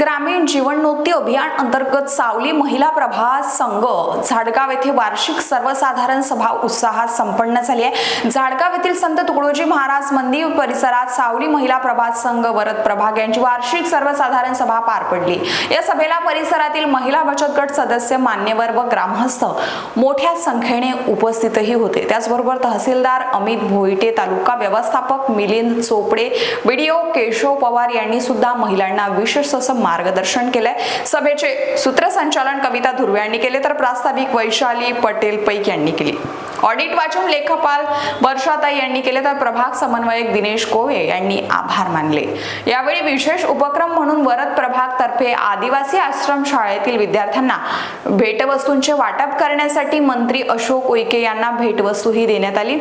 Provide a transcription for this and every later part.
ग्रामीण जीवनोन्नती अभियान अंतर्गत सावली महिला प्रभा संघ झाडगाव येथे वार्षिक सर्वसाधारण सभा उत्साहात संपन्न झाली आहे. झाडगाव येथील संत तुकडोजी महाराज मंदिर परिसरात सावली महिला प्रभात संघ वरद प्रभाग यांची वार्षिक सर्वसाधारण सभा पार पडली. या सभेला परिसरातील महिला बचत गट सदस्य मान्यवर व ग्रामस्थ मोठ्या संख्येने उपस्थितही होते. त्याचबरोबर तहसीलदार अमित भोईटे तालुका व्यवस्थापक मिलिंद चोपडे व्हिडिओ केशव पवार यांनी सुद्धा महिलांना विशेष असं मार्गदर्शन केलंय. सभेचे सूत्रसंचालन कविता धुर्वे यांनी केले तर प्रास्ताविक वैशाली पटेल पैक यांनी केली. ऑडिट वाचन लेखपाल वर्षाताई यांनी केले तर प्रभाग समन्वयक दिनेश कोहे यांनी आभार मानले. यावेळी विशेष उपक्रम म्हणून वरद प्रभाग तर्फे आदिवासी आश्रम शाळेतील विद्यार्थ्यांना भेटवस्तूंचे वाटप करण्यासाठी मंत्री अशोक उईके यांना भेटवस्तूही देण्यात आली.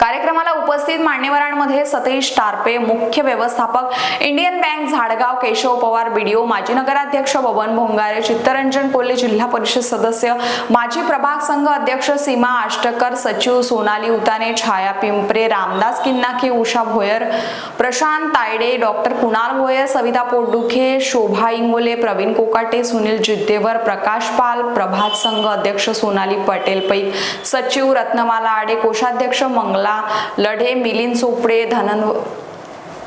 कार्यक्रमाला उपस्थित मान्यवरांमध्ये सतीश टारपे मुख्य व्यवस्थापक Indian bank Zadgaon Keshav Pawar BDO माजी नगराध्यक्ष बबन भोंगारे चित्तरंजन कोल्हे जिल्हा परिषद सदस्य माजी प्रभाग संघ अध्यक्ष सीमा आष्टकर सचिव सोनाली उताने छाया पिंपरे रामदास किन्नाके उषा भोयर प्रशांत तायडे डॉक्टर कुणाल भोयर सविता पोटदुखे शोभा इंगोले प्रवीण कोकाटे सुनील जिद्देवर प्रकाश पाल प्रभात संघ अध्यक्ष सोनाली पटेल पै सचिव रत्नमाला आडे कोषाध्यक्ष मंगला लढे मिलिंद चोपडे धनन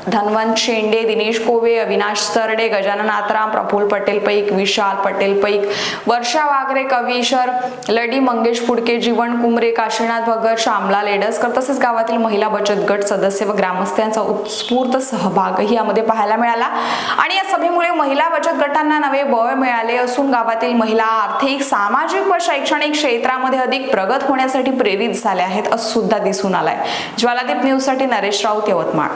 धनवंत शेंडे दिनेश कोवे अविनाश सरडे गजानन आत्राम प्रफुल पटेल पैक विशाल पटेल पैक वर्षा वागरे कवीशर लडी मंगेश पुडके जीवन कुमरे काशीनाथ भगर श्यामला लेडसकर तसेच गावातील महिला बचत गट सदस्य व ग्रामस्थांचा उत्स्फूर्त सहभागही यामध्ये पाहायला मिळाला. आणि या सभेमुळे महिला बचत गटांना नवे बळ मिळाले असून गावातील महिला आर्थिक सामाजिक व शैक्षणिक क्षेत्रामध्ये अधिक प्रगत होण्यासाठी प्रेरित झाल्या आहेत असं सुद्धा दिसून आलंय. ज्वालादीप न्यूजसाठी नरेश राऊत यवतमाळ.